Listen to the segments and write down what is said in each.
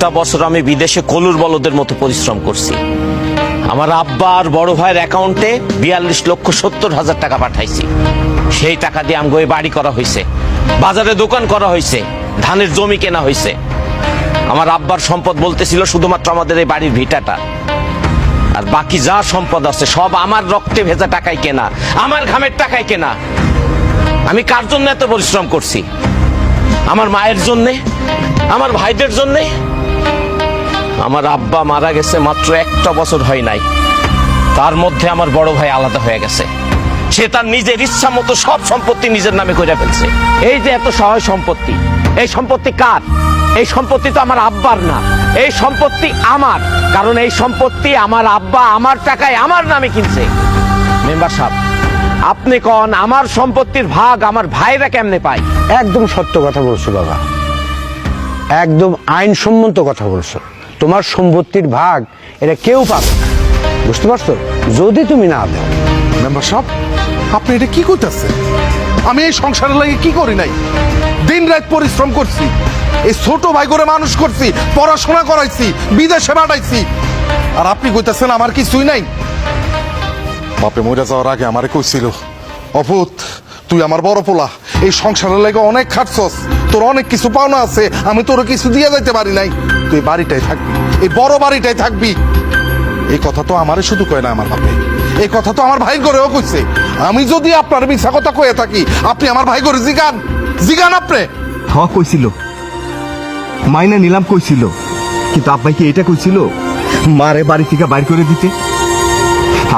একটা বছর আমি বিদেশে কলুর বলদের মতো পরিশ্রম করছি। আমার আব্বা আর বড় ভাইয়ের অ্যাকাউন্টে বিয়াল্লিশ লক্ষ সত্তর হাজার টাকা পাঠাইছি। সেই টাকা দিয়ে আমগো এই বাড়ি করা হয়েছে বাজারে দোকান করা হয়েছে ধানের জমি কেনা হয়েছে আমার আব্বার সম্পদ বলতেছিল শুধুমাত্র আমাদের এই বাড়ির ভিটাটা। আর বাকি যা সম্পদ আছে সব আমার রক্তে ভেজা টাকায় কেনা, আমার ঘামের টাকায় কেনা। আমি কার জন্য এত পরিশ্রম করছি? আমার মায়ের জন্যে? আমার ভাইদের জন্যে? আমার আব্বা মারা গেছে মাত্র একটা বছর হয় নাই। তার মধ্যে আমার বড় ভাই আলাদা হয়ে গেছে। সে তার নিজের ইচ্ছা মতো সব সম্পত্তি নিজের নামে করে ফেলছে। এই যে এত সহায় সম্পত্তি, এই সম্পত্তি কার? এই সম্পত্তি তো আমার আব্বার না। এই সম্পত্তি আমার, কারণ এই সম্পত্তি আমার আব্বা আমার টাকায় আমার নামে কিনছে। মেম্বার সাহেব, আপনি কন, আমার সম্পত্তির ভাগ আমার ভাইরা কেমনে পায়? একদম সত্য কথা বলছো বাবা। একদম আইনসম্মত কথা বলছো। তোমার সম্পত্তির ভাগ এটা কেউ পাবে। বুঝতে পারছ? যদি তুমি না দাও। মেম্বার আপনি এটা কি করতেছেন? আমি এই সংসারের লাগে কি করি নাই? দিন রাত পরিশ্রম করছি, এই ছোট ভাই করে মানুষ করছি, পড়াশোনা করাইছি, বিদেশে পাঠাইছি। আর আপনি কইতেছেন আমার কিছুই নাই। বাপে মরে যাওয়ার আগে আমারে কইছিল অপুত তুই আমার বড় পোলা, এই সংসারের লাগে অনেক খাটছস। তোর অনেক কিছু পাওনা আছে, আমি তোর কিছু দিয়ে যাইতে পারি নাই। তুই বাড়িটাই থাকবি, এই বড় বাড়িটাই থাকবি। এই কথা তো আমারে শুধু কয় না আমার বাপে। এই কথা তো আমার ভাই করেও কইছে। আমি যদি আপনার মিথ্যা কথা কয়ে থাকি, আপনি আমার ভাই করে জিগান। জিগান আপনি। হ কইছিল, মাইনা নিলাম কইছিল, কিন্তু আব্বাই কি এটা কইছিল? মারে বাড়ি থেকে বাইর করে দিতে?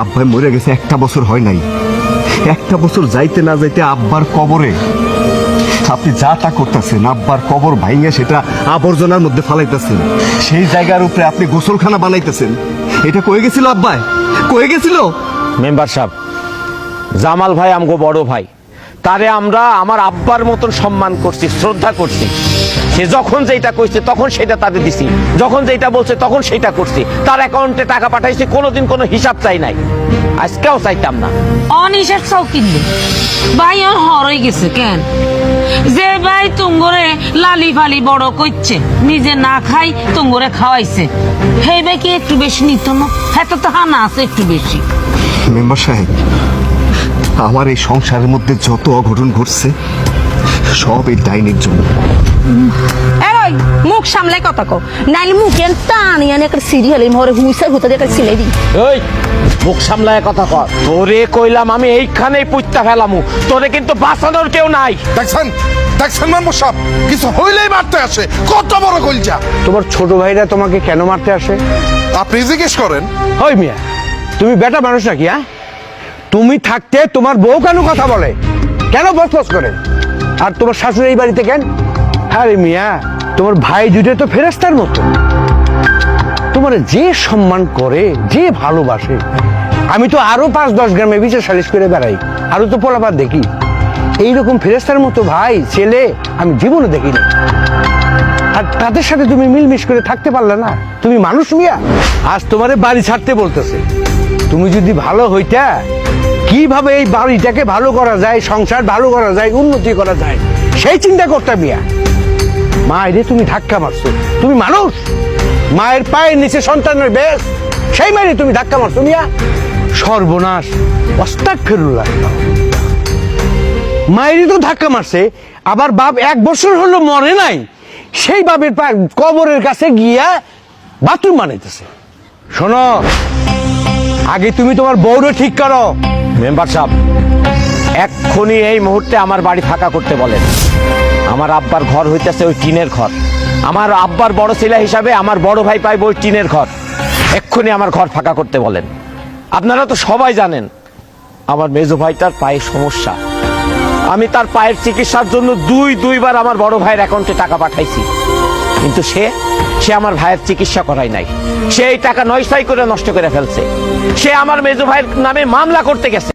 আব্বাই মরে গেছে, একটা বছর হয় নাই। একটা বছর যাইতে না যাইতে আব্বার কবরে আপনি যা তা করতেছেন, আব্বার কবর ভাইয়ে সেটা আবর্জনার মধ্যে ফালাইতেছেন। সেই জায়গার উপরে আপনি গোসলখানা বানাইতেছেন। এটা কয়ে গেছিল আব্বায় কয়ে গেছিল? মেম্বার সাহেব, জামাল ভাই আমগো বড় ভাই। তারে আমরা আমার আব্বার মতন সম্মান করছি শ্রদ্ধা করছি। সে যখন যেটা করছে তখন সেটা তাদের দিছি। যখন যেটা বলছে তখন সেটা করছি। তার অ্যাকাউন্টে টাকা পাঠাইছি কোনোদিন কোনো হিসাব চাই নাই। আজকেও চাইতাম না। অনিশের চাও কিনলে ভাই ওর হরই গেছে কেন? যে ভাই তুঙ্গরে লালি ফালি বড় করছে নিজে না খাই তুঙ্গরে খাওয়াইছে। সেই ভাই কি একটু বেশি নিত না? হ্যাঁ তো হানা আছে একটু বেশি। মেম্বার সাহেব আমার এই সংসারের মধ্যে যত অঘটন ঘটছে সব এই ডাইনির জন্য। এই মুখ সামলে কথা কো নাইলে মুখে টানি আনে একটা সিরিয়াল মরে হুইসা হতে দেখে সিলাই দি ওই মুখ সামলায় কথা কর। তোরে কইলাম আমি এইখানেই পুঁতটা ফেলামু। তোরে কিন্তু বাঁচানোর কেউ নাই। দেখছেন? দেখছেন মেম্বার সাহেব? কিছু হইলেই মারতে আসে। কত বড় কলজা। তোমার ছোট ভাইরা তোমাকে কেন মারতে আসে? আপনি জিজ্ঞেস করেন। ওই মিয়া তুমি বেটা মানুষ নাকি হ্যাঁ? তুমি থাকতে তোমার বউ কেন কথা বলে? কেন বসবস করে? আর তোমার শাশুড়ি এই বাড়িতে কেন? আরে মিয়া, তোমার ভাই দুটো তো ফেরেস্তার মতো। তোমার যে সম্মান করে, যে ভালোবাসে। আমি তো আরও পাঁচ, দশ গ্রামে বিচার সালিশ করে বেড়াই। আরও তো পোলাপাত দেখি। এইরকম ফেরেস্তার মতো ভাই, ছেলে আমি জীবনে দেখিনি। আর তাদের সাথে তুমি মিলমিশ করে থাকতে পারলে না? তুমি মানুষ মিয়া? আজ তোমারে বাড়ি ছাড়তে বলতেছে। তুমি যদি ভালো হইতা কীভাবে এই বাড়িটাকে ভালো করা যায়, সংসার ভালো করা যায়, উন্নতি করা যায়, সেই চিন্তা করতে মিয়া। মায়েরে তুমি ধাক্কা মারছো। তুমি মানুষ। মায়ের পায়ের নিচে সন্তানের বেশ। সেই মায়েরে তুমি ধাক্কা মারছো মিয়া। সর্বনাশ। অস্তাক ফেরুল্লাহ মায়েরই তো ধাক্কা মারছে। আবার বাপ এক বছর হলো মরে নাই। সেই বাপের কবরের কাছে গিয়া বাথরুম বানাইতেছে। শোনো, আগে তুমি তোমার বউরে ঠিক করো। মেম্বার সাহেব এক্ষুনি এই মুহূর্তে আমার বাড়ি ফাঁকা করতে বলেন। আমার আব্বার ঘর হইতেছে ওই টিনের ঘর। আমার আব্বার বড় ছেলে হিসাবে আমার বড় ভাই পাইব ওই টিনের ঘর। এক্ষুনি আমার ঘর ফাঁকা করতে বলেন। আপনারা তো সবাই জানেন, আমার মেজো ভাইটার পায়ে সমস্যা। আমি তার পায়ের চিকিৎসার জন্য দুই, দুইবার আমার বড় ভাইয়ের অ্যাকাউন্টে টাকা পাঠাইছি। কিন্তু সে সে আমার ভাইয়ের চিকিৎসা করাই নাই। সে এই টাকা নয়সাই করে নষ্ট করে ফেলছে। সে আমার মেজো ভাইয়ের নামে মামলা করতে গেছে।